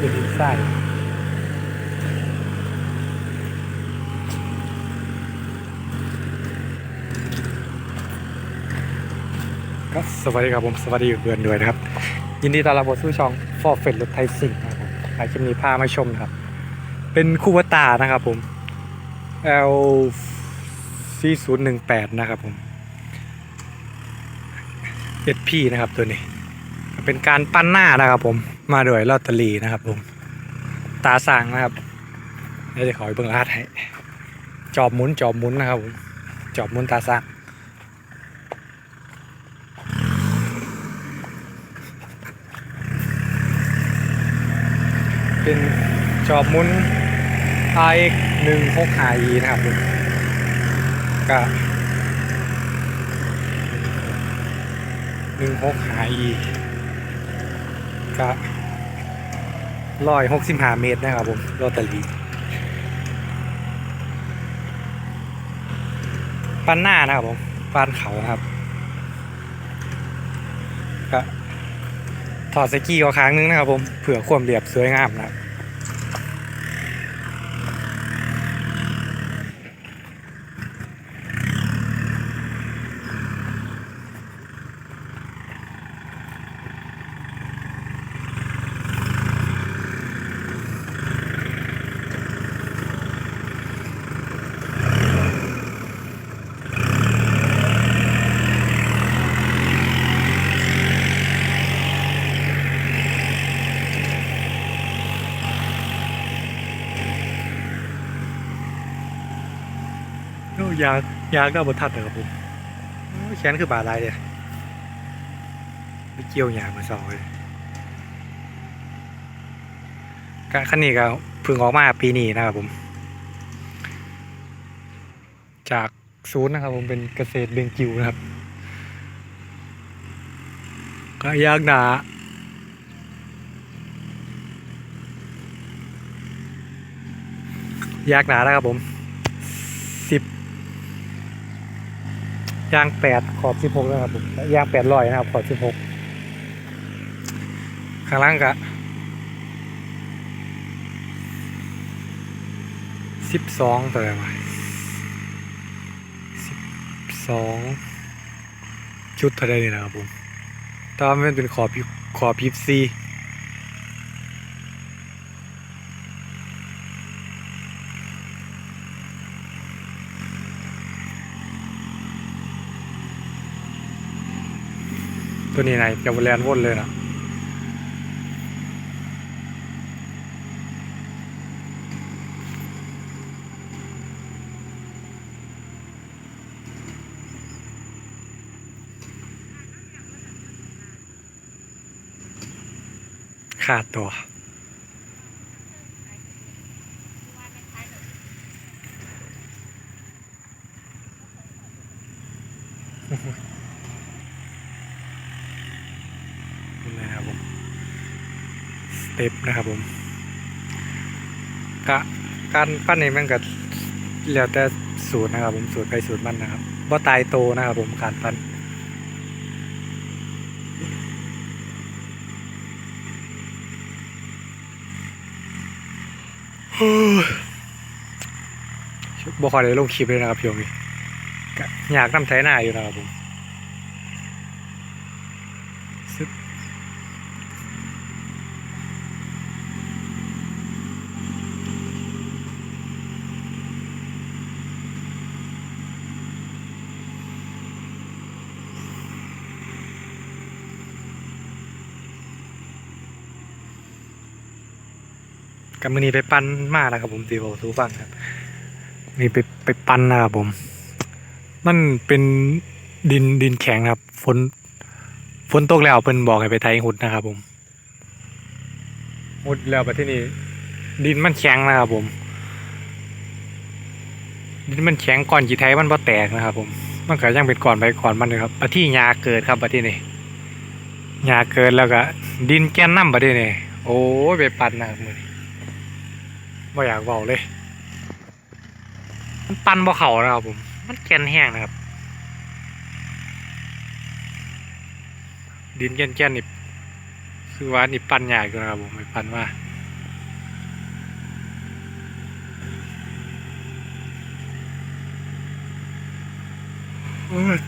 เป็นดินทรายก็สวัสดีครับผมสวัสดีเพื่อนด้วยนะครับ ยินดีต้อนรับสู่ช่องฟอร์เฟตรถไทยสิงห์นะครับผมหลายคลิปนี้พามาชมนะครับ เป็นคูวตานะครับผม L 4 0 1 8นะครับผม SP นะครับตัวนี้ เป็นการปั้นหน้านะครับผม มาด้วยลอตเตอรี่นะครับผมตาสั่งนะครับเดี๋ยวจะขอเบิ่งรหัสให้จอบหมุนจอบหมุนนะครับผมจอบหมุนตาสั่งเป็นจอบหมุน RX 1 6 5 E นะครับผมก็1 6 5 E ก็ ร้อยหกสิบห้าเมตรนะครับผมโรตารีปันหน้านะครับผมปันเขานะครับก็ถอดสกี้ก็ครั้งนึงนะครับผมเผื่อความเรียบสวยงามนะครับ โอ้ยากยากก็บนทัดเลยครับผมแขนคือบาดลายเลยไปเกี่ยวหยามาสองเลยก็คันนี้ก็เพิ่งออกมาปีนี้นะครับผม จากศูนย์นะครับผมเป็นเกษตรเบงกิวนะครับก็ยากหนายากหนาแล้วครับผมสิบ ยางแปดขอบสิบหกนะครับผมยางแปดร้อยนะครับ ขอบสิบหกข้างล่างกะสิบสองตัวอะไรวะสิบสองชุดเท่าไรนี่นะครับผมตามเป็นขอบยิบขอบยิบซี ตัวนี้ไหนจะแลนวนเลยนะขาดตัวนี่นะครับผมสเต็ปนะครับผมกะการปั้นนี่มันก็แล้วแต่สูตรนะครับผมสูตรไปสูตรมันนะครับว่าตายโตนะครับผมการปั้นบอคอยได้ลงคลิปเลยนะครับพี่โยมนี่ก็อยากนำไทยหน้าอยู่นะครับผม กับมือนี้ไปปั้นมาแล้วครับผมตีโอสูฟังครับนี่ไปไปปั้นนะครับผม มันเป็นดินดินแข็งครับฝนฝนตกแล้วเพิ่นบอกให้ไปไทยหุดนะครับ ผมหุดแล้วไปที่นี่ดินมันแข็งนะครับผม ดินมันแข็งก่อนจีไทยมันบ่แตกนะครับ ผม มันก็ยังเป็นก่อนไปก่อนมันเลยครับปะที่ยาเกิดครับปะที่นี่ยาเกิดแล้วก็ ดินแก้นน้ำปะที่นี่โอ้ยไปปั้นนะครับมือนี้ ไม่อยากบอกเลย มันปันบ่เขานะครับผม มันเกลนแห้งนะครับ ดินเกนแกนนี่คือว่านี่ปันใหญ่กันนะครับผมไม่ปันว่า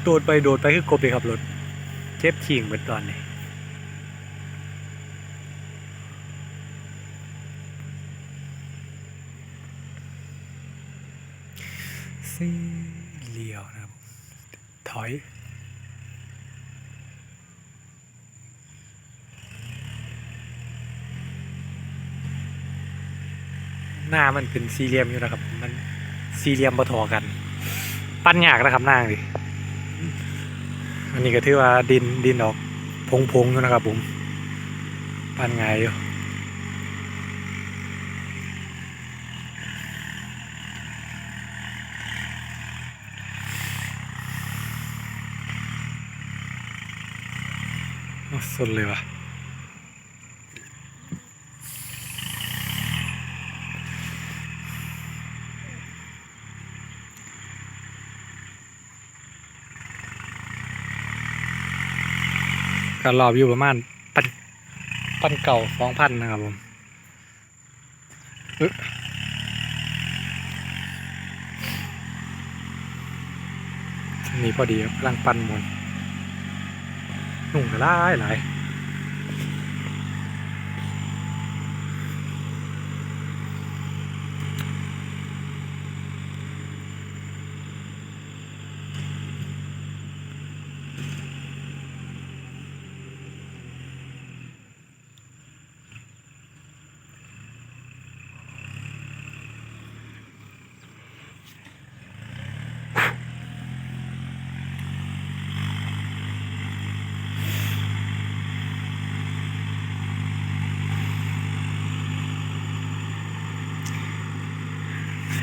โดดไปโดดไปคือกบเลยครับรถเจ็บขิงเหมือนตอนนี้ ซีเลียวนะครับ ถอยหน้ามันเป็นสี่เหลี่ยมอยู่นะครับ มันสี่เหลี่ยมบ่ทอกัน ปั้นยากนะครับหน้าดิอันนี้ก็ถือว่าดินดินออกพงพงๆอยู่นะครับผม ปั้นไงายอยู่ สุดเลยว่ะก็รอบอยู่ประมาณพันพันเก่าสองพันนะครับผมอึ๊ะมีพอดีครับกำลังปั่นหมุน หนุ่งก็หลายหลาย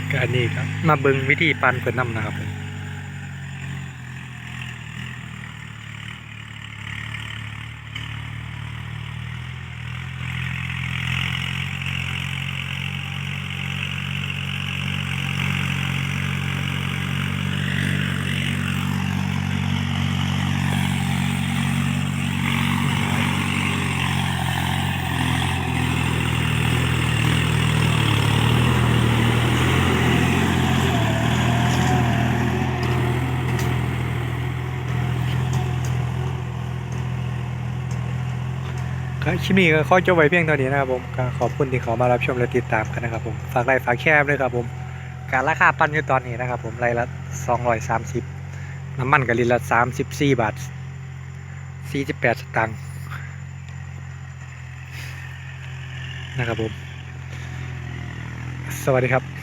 ก็อันนี้ครับ มาเบิ่งวิธีปั่นเพื่อนนำนะครับผมครับ คลิปนี้ก็ขอจบไว้เพียงเท่านี้นะครับผมก็ขอบคุณที่เขามารับชมและติดตามกันนะครับผมฝากไลค์ฝากแชร์ด้วยครับผมการราคาปั่นอยู่ตอนนี้นะครับผมไลละ230น้ำมันกับลิตรละ34 บาท 48 สตางค์นะครับผม สวัสดีครับ